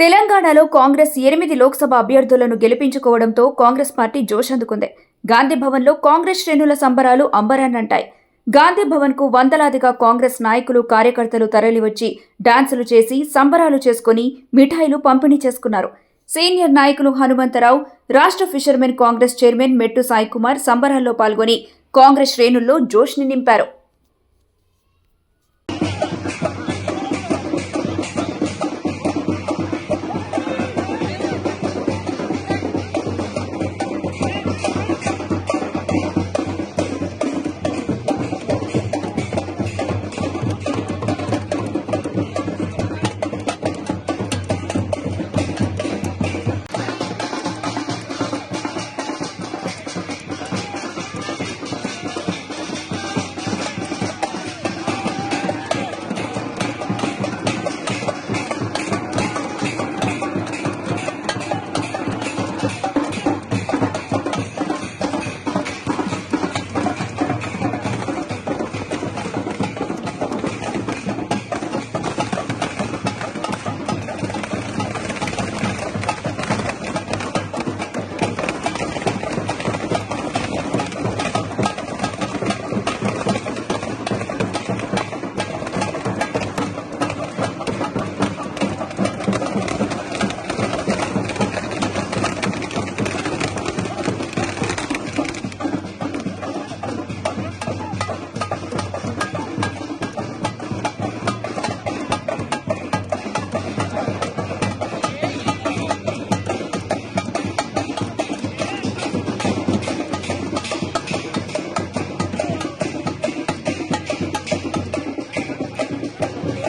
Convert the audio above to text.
తెలంగాణలో కాంగ్రెస్ ఎనిమిది లోక్సభ అభ్యర్థులను గెలిపించుకోవడంతో కాంగ్రెస్ పార్టీ జోష్ అందుకుంది. గాంధీభవన్లో కాంగ్రెస్ శ్రేణుల సంబరాలు అంబరాన్నంటాయి. గాంధీభవన్కు వందలాదిగా కాంగ్రెస్ నాయకులు కార్యకర్తలు తరలివచ్చి డాన్సులు చేసి సంబరాలు చేసుకుని మిఠాయిలు పంపిణీ చేసుకున్నారు. సీనియర్ నాయకులు హనుమంతరావు రాష్ట్ర ఫిషర్మెన్ కాంగ్రెస్ చైర్మన్ మెట్టు సాయికుమార్ సంబరాల్లో పాల్గొని కాంగ్రెస్ శ్రేణుల్లో జోష్ని నింపారు.